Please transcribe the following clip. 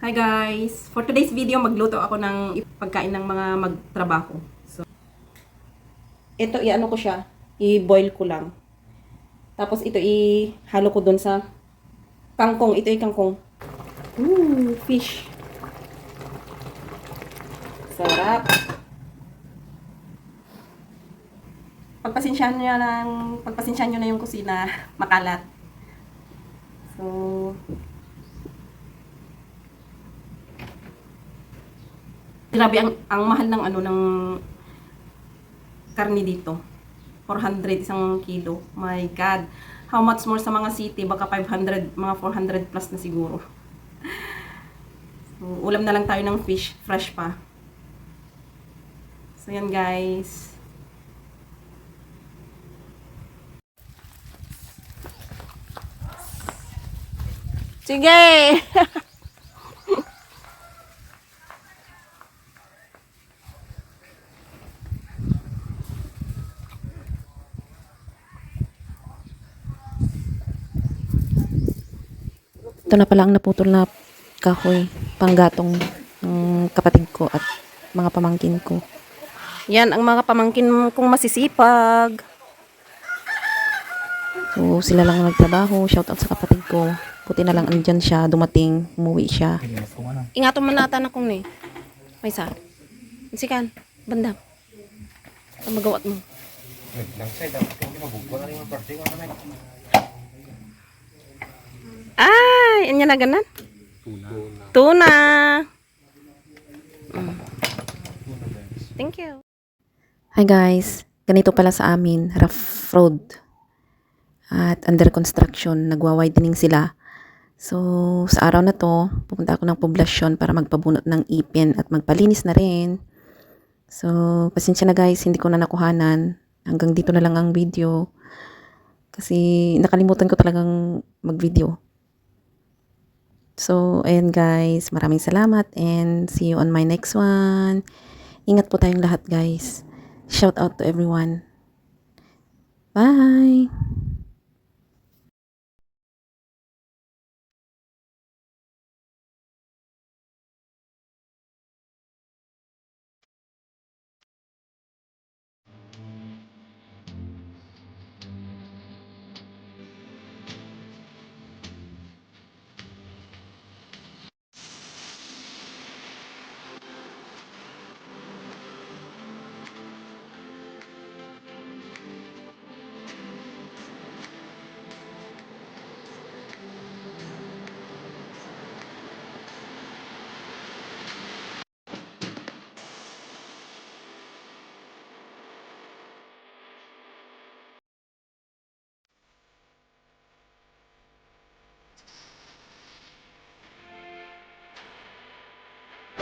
Hi guys! For today's video, magluto ako ng pagkain ng mga magtrabaho. So, ito, i-ano ko siya, i-boil ko lang. Tapos ito, i-halo ko dun sa kangkong. Ito yung kangkong. Ooh, fish. Sarap. Pagpasensyahan nyo lang, pagpasensyahan nyo na yung kusina, makalat. So, Grabe ang ang mahal ng ano ng karne dito. 400 isang kilo. My god. How much more sa mga city? Baka 500, mga 400 plus na siguro. So, ulam na lang tayo ng fish, fresh pa. So yan guys. Sige! Ito na pala ang naputol na kahoy, panggatong ng kapatid ko at mga pamangkin ko. Yan ang mga pamangkin kong masisipag. So, sila lang ang nagtrabaho. Shout out sa kapatid ko. Buti na lang andyan siya, dumating, umuwi siya. Ingato man nata na kong ni. May sa. Sikan, bandam. Ang magawat mo. Ay, anya na ganan? Tuna. Tuna. Mm. Thank you. Hi guys, ganito pala sa amin, rough road. At under construction, nagwa-widening sila. So, sa araw na to, pupunta ako ng poblasyon para magpabunot ng ipin at magpalinis na rin. So, pasensya na guys, hindi ko na nakuhanan. Hanggang dito na lang ang video. Kasi nakalimutan ko talagang mag-video. So, ayan guys, maraming salamat and see you on my next one. Ingat po tayong lahat guys. Shout out to everyone. Bye!